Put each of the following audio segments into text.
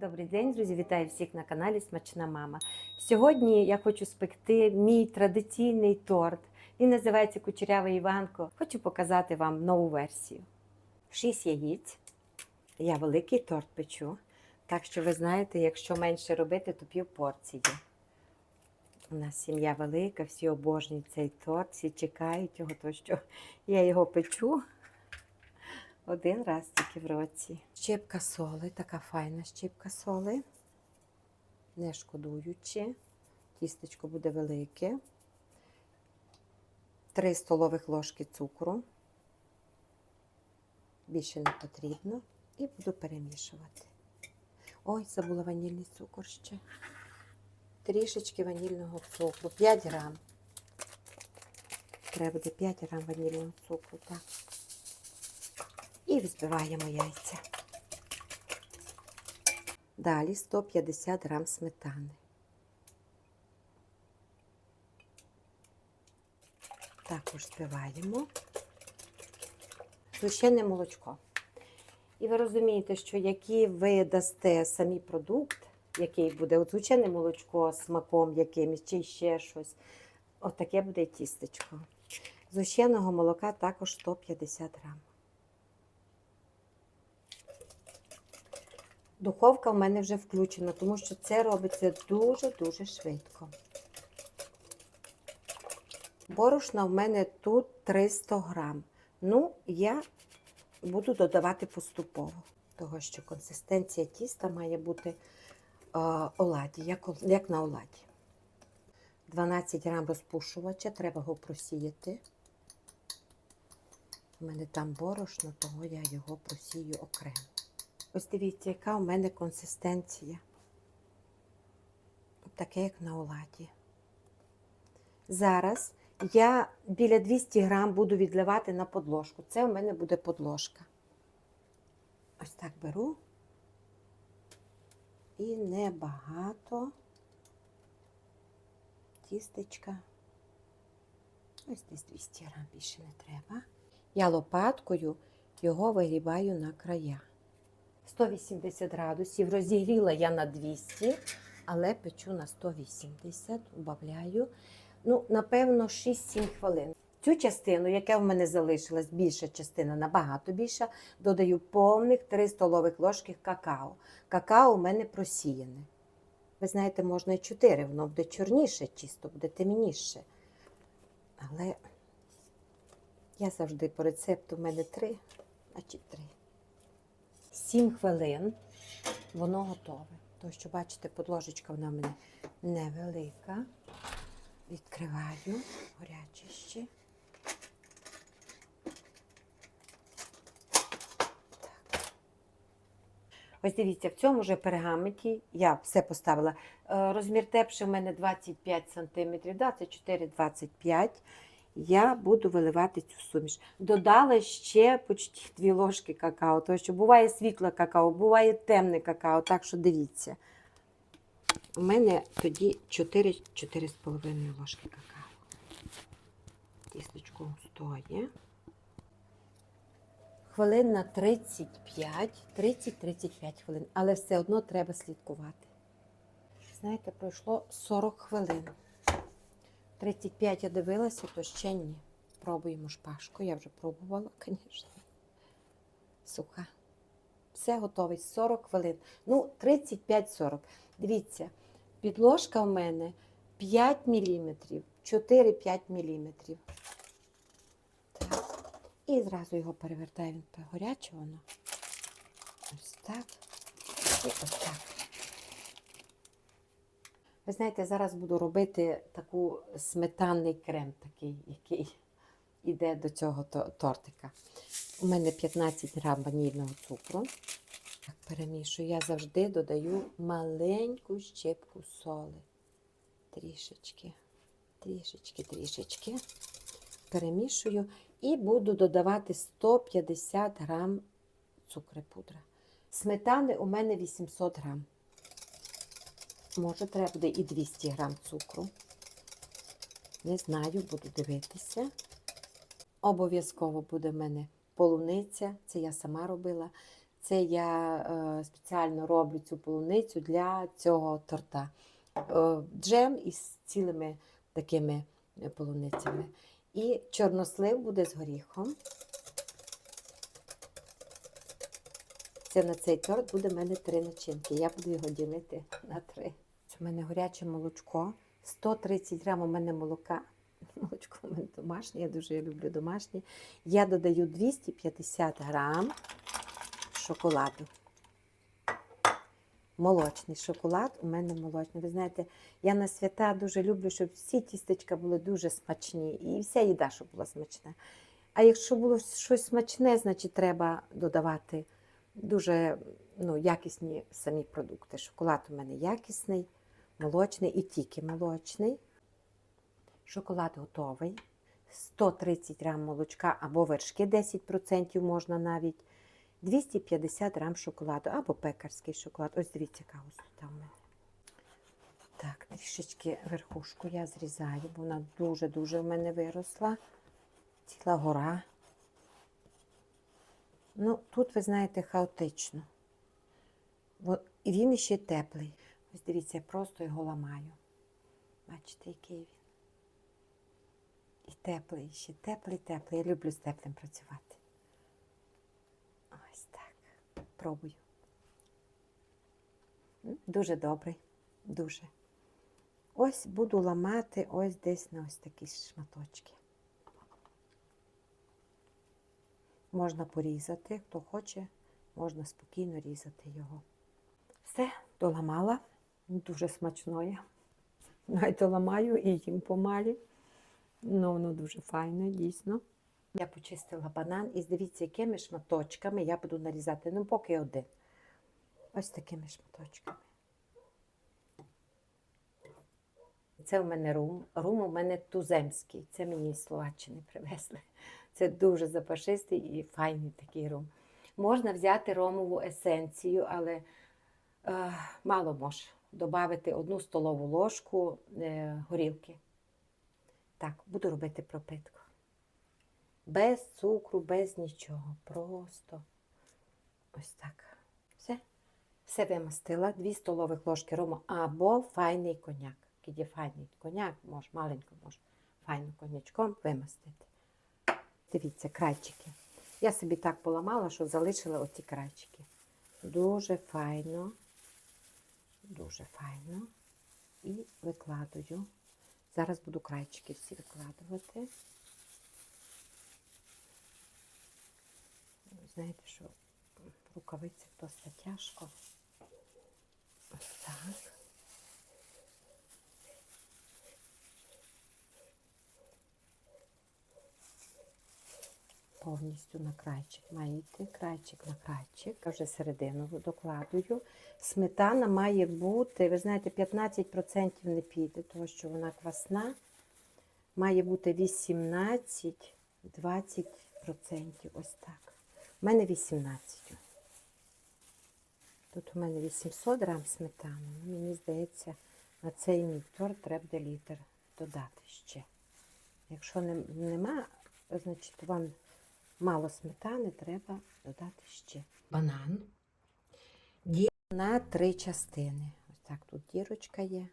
Добрий день, друзі! Вітаю всіх на каналі Смачна Мама. Сьогодні я хочу спекти мій традиційний торт. Він називається Кучерявий Іванко. Хочу показати вам нову версію. 6 яєць. Я великий торт печу. Так що ви знаєте, якщо менше робити, то пів порції. У нас сім'я велика, всі обожнюють цей торт, всі чекають його, то що я його печу один раз тільки в році. Щепка соли, така файна щепка соли. Не шкодуючи. Тістечко буде велике. 3 столових ложки цукру. Більше не потрібно. І буду перемішувати. Ой, забула ванільний цукор ще. Трішечки ванільного цукру. 5 грам. Треба буде 5 грам ванільного цукру. Так. І взбиваємо яйця. Далі 150 грам сметани. Також збиваємо. Згущене молочко. І ви розумієте, що які ви дасте самі продукт, який буде от звичайне молочко з смаком якимось чи ще щось, от буде тістечко. Згущеного молока також 150 грам. Духовка в мене вже включена, тому що це робиться дуже-дуже швидко. Борошна в мене тут 300 грам. Ну, я буду додавати поступово, того що консистенція тіста має бути е, оладі, як, як на оладі. 12 грам розпушувача, треба його просіяти. У мене там борошно, того я його просію окремо. Ось дивіться, яка у мене консистенція. Таке, як на оладі. Зараз я біля 200 грам буду відливати на подложку. Це у мене буде подложка. Ось так беру. І небагато тістечка. Ось десь 200 грам більше не треба. Я лопаткою його вигрібаю на края. 180 градусів. Розігріла я на 200, але печу на 180, убавляю. Ну, напевно, 6-7 хвилин. Цю частину, яка в мене залишилась, більша частина, набагато більша, додаю повних 3 столових ложки какао. Какао у мене просіяне. Ви знаєте, можна і 4, воно буде чорніше, чисто буде темніше. Але я завжди по рецепту в мене 3, значить 3. 7 хвилин воно готове. То, що, бачите, подложечка вона в мене невелика. Відкриваю горяче ще. Ось дивіться, в цьому вже пергаменті я все поставила. Е, Розмір тепши в мене 25 см, 24-25 я буду виливати цю суміш. Додала ще почти 2 ложки какао, тому що буває світле какао, буває темне какао, так що дивіться. У мене тоді 4-4,5 ложки какао. Тістечко стоє. Хвилин на 35, 30-35 хвилин, але все одно треба слідкувати. Знаєте, пройшло 40 хвилин. 35 я дивилася, то ще ні. Пробуємо шпажку. Я вже пробувала, звісно. Суха. Все готове. 40 хвилин. Ну, 35-40. Дивіться, підложка в мене 5 мм, 4-5 мм. Так. І зразу його перевертаю, він гаряче воно. Ось так. І ось так. Ви знаєте, зараз буду робити таку сметанний крем, такий, який йде до цього тортика. У мене 15 грам ванільного цукру. Так, перемішую. Я завжди додаю маленьку щепку соли. Трішечки, трішечки, трішечки. Перемішую і буду додавати 150 грам цукри пудра. Сметани у мене 800 грам. Може, треба буде і 200 грам цукру. Не знаю, буду дивитися. Обов'язково буде в мене полуниця, це я сама робила. Це я е, спеціально роблю цю полуницю для цього торта. Е, джем із цілими такими е, полуницями. І чорнослив буде з горіхом. Це на цей торт буде в мене три начинки. Я буду його ділити на три. Це в мене гаряче молочко. 130 грам у мене молока. Молочко у мене домашнє, я дуже люблю домашнє. Я додаю 250 грам шоколаду. Молочний шоколад у мене молочний. Ви знаєте, я на свята дуже люблю, щоб всі тістечка були дуже смачні і вся їда, щоб була смачна. А якщо було щось смачне, значить треба додавати дуже ну, якісні самі продукти. Шоколад у мене якісний, молочний і тільки молочний. Шоколад готовий. 130 грам молочка або вершки 10% можна навіть. 250 грам шоколаду або пекарський шоколад. Ось дивіться, яка густота в мене. Так, трішечки верхушку я зрізаю, бо вона дуже-дуже в мене виросла. Ціла гора. Ну, тут, ви знаєте, хаотично. І він ще теплий. Ось дивіться, я просто його ламаю. Бачите, який він. І теплий, ще теплий, теплий. Я люблю з теплим працювати. Ось так. Пробую. Дуже добрий. Дуже. Ось буду ламати ось десь на ось такі шматочки. Можна порізати, хто хоче, можна спокійно різати його. Все, доламала. Дуже смачно є. Навіть доламаю і їм помалі. Ну, воно дуже файне, дійсно. Я почистила банан і дивіться, якими шматочками я буду нарізати. Ну, поки один. Ось такими шматочками. Це в мене рум. Рум у мене туземський. Це мені з Словаччини привезли. Це дуже запашистий і файний такий рум. Можна взяти ромову есенцію, але е, мало може. Добавити одну столову ложку е, горілки. Так, буду робити пропитку. Без цукру, без нічого. Просто ось так. Все. Все вимастила. Дві столових ложки рому або файний коняк. Є файний коняк, може, маленько, може, файно конячком вимастити. Дивіться, крайчики. Я собі так поламала, що залишила оці крайчики. Дуже файно, дуже файно. І викладую. Зараз буду крайчики всі викладувати. Знаєте, що в рукавицях досить тяжко. Ось так. Повністю на крайчик. Має йти крайчик на крайчик, а вже середину докладую. Сметана має бути, ви знаєте, 15% не піде, тому що вона квасна. Має бути 18-20%. Ось так. У мене 18. Тут у мене 800 грам сметани. Ну, Мені здається, на цей мій торт треба літр додати ще. Якщо нема, значить вам мало сметани, треба додати ще. Банан. Ділю на три частини. Ось так тут дірочка є.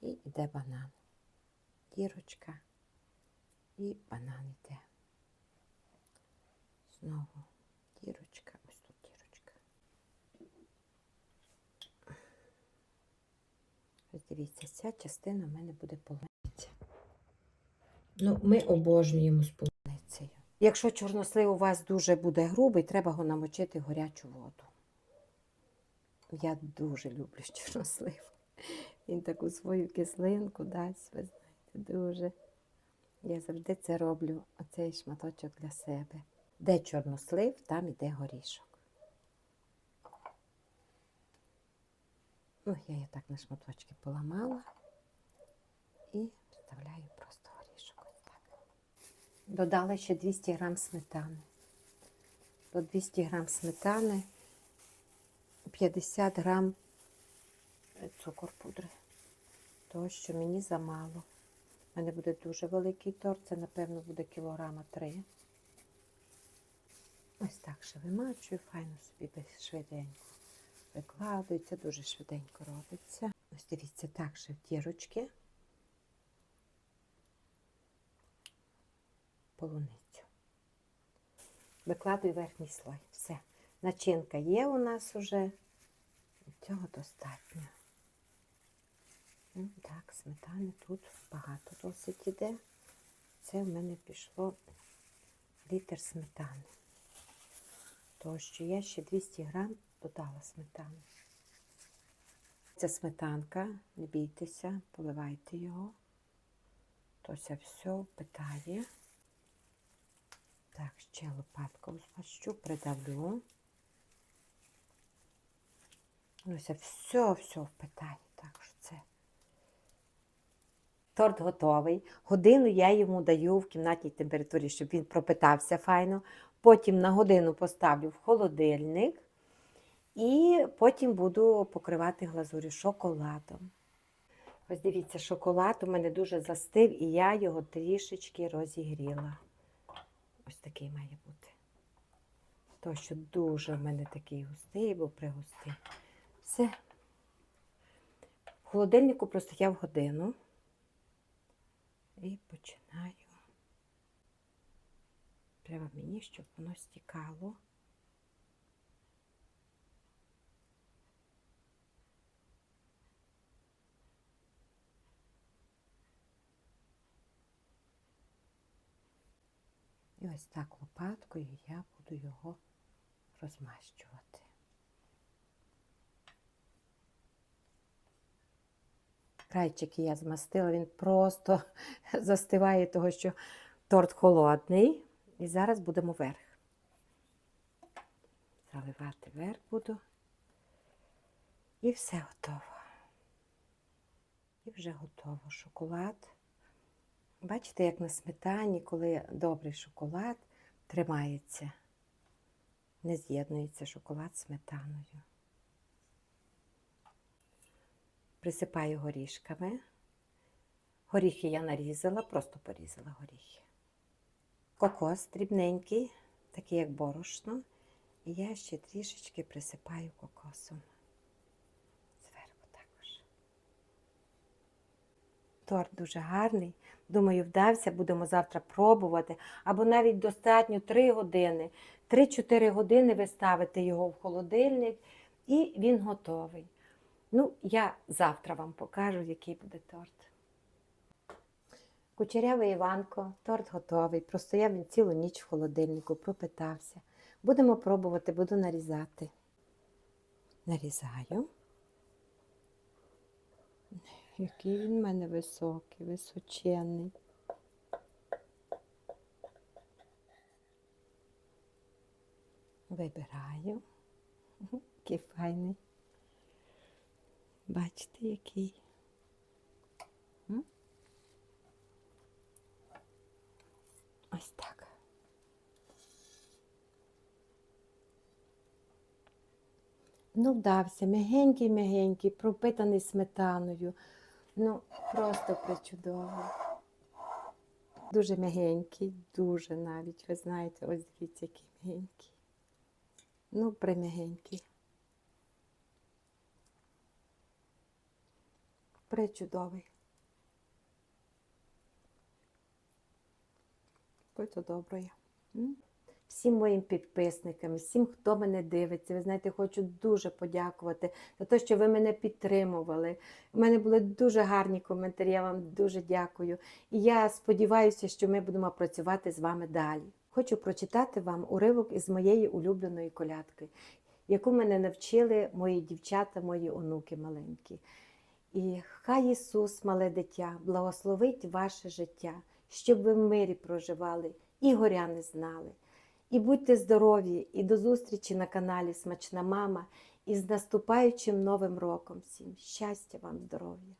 І йде банан. Дірочка. І банан йде. Знову дірочка. Ось тут дірочка. Ось дивіться, ця частина в мене буде полуниця. Ну, ми обожнюємо полуницею. Якщо чорнослив у вас дуже буде грубий, треба його намочити в гарячу воду. Я дуже люблю чорнослив. Він таку свою кислинку дасть, ви знаєте, дуже. Я завжди це роблю, оцей шматочок для себе. Де чорнослив, там іде горішок. Ну, я її так на шматочки поламала і вставляю просто. Додала ще 200 грам сметани. До 200 грам сметани 50 грам е, цукор пудри. Того, що мені замало. У мене буде дуже великий торт, це, напевно, буде кілограма три. Ось так ще вимачую, файно собі швиденько викладується, дуже швиденько робиться. Ось дивіться, так ще в дірочки. Полуницю. Викладую верхній слой. Все. Начинка є у нас уже. Цього достатньо. Ну, Так, сметани тут багато досить іде. Це в мене пішло літр сметани. Тому що я ще 200 грам додала сметани. Це сметанка, не бійтеся, поливайте його. Тося все впитає. Так, ще лопаткою змащу, придавлю. Ось все, все впитає. Так що це. Торт готовий. Годину я йому даю в кімнатній температурі, щоб він пропитався файно. Потім на годину поставлю в холодильник. І потім буду покривати глазурю шоколадом. Ось дивіться, шоколад у мене дуже застив, і я його трішечки розігріла. Ось такий має бути. То, що дуже в мене такий густий, був пригустий. Все. В холодильнику простояв годину. І починаю. Треба мені, щоб воно стікало. Ось так лопаткою я буду його розмащувати. Крайчики я змастила, він просто застиває, того, що торт холодний. І зараз будемо верх. Заливати верх буду. І все готово. І вже готово шоколад. Бачите, як на сметані, коли добрий шоколад тримається, не з'єднується шоколад з сметаною. Присипаю горішками. Горіхи я нарізала, просто порізала горіхи. Кокос дрібненький, такий як борошно. І я ще трішечки присипаю кокосом. Зверху також. Торт дуже гарний. Думаю, вдався, будемо завтра пробувати. Або навіть достатньо 3 години. 3-4 години ви ставите його в холодильник і він готовий. Ну, я завтра вам покажу, який буде торт. Кучерявий Іванко, торт готовий. Простояв він цілу ніч в холодильнику, пропитався. Будемо пробувати, буду нарізати. Нарізаю. Який він в мене високий, височенний. Вибираю. Який файний. Бачите, який. Ось так. Ну, вдався, мягенький-мягенький, пропитаний сметаною. Ну, просто причудово. Дуже м'ягенький, дуже навіть, ви знаєте, ось дивіться, який м'ягенький. Ну, прим'ягенький. Причудовий. Будьте доброї. Всім моїм підписникам, всім, хто мене дивиться. Ви знаєте, хочу дуже подякувати за те, що ви мене підтримували. У мене були дуже гарні коментарі, я вам дуже дякую. І я сподіваюся, що ми будемо працювати з вами далі. Хочу прочитати вам уривок із моєї улюбленої колядки, яку мене навчили мої дівчата, мої онуки маленькі. І хай Ісус, мале дитя, благословить ваше життя, щоб ви в мирі проживали і горя не знали. І будьте здорові, і до зустрічі на каналі Смачна Мама. І з наступаючим Новим роком всім. Щастя вам, здоров'я!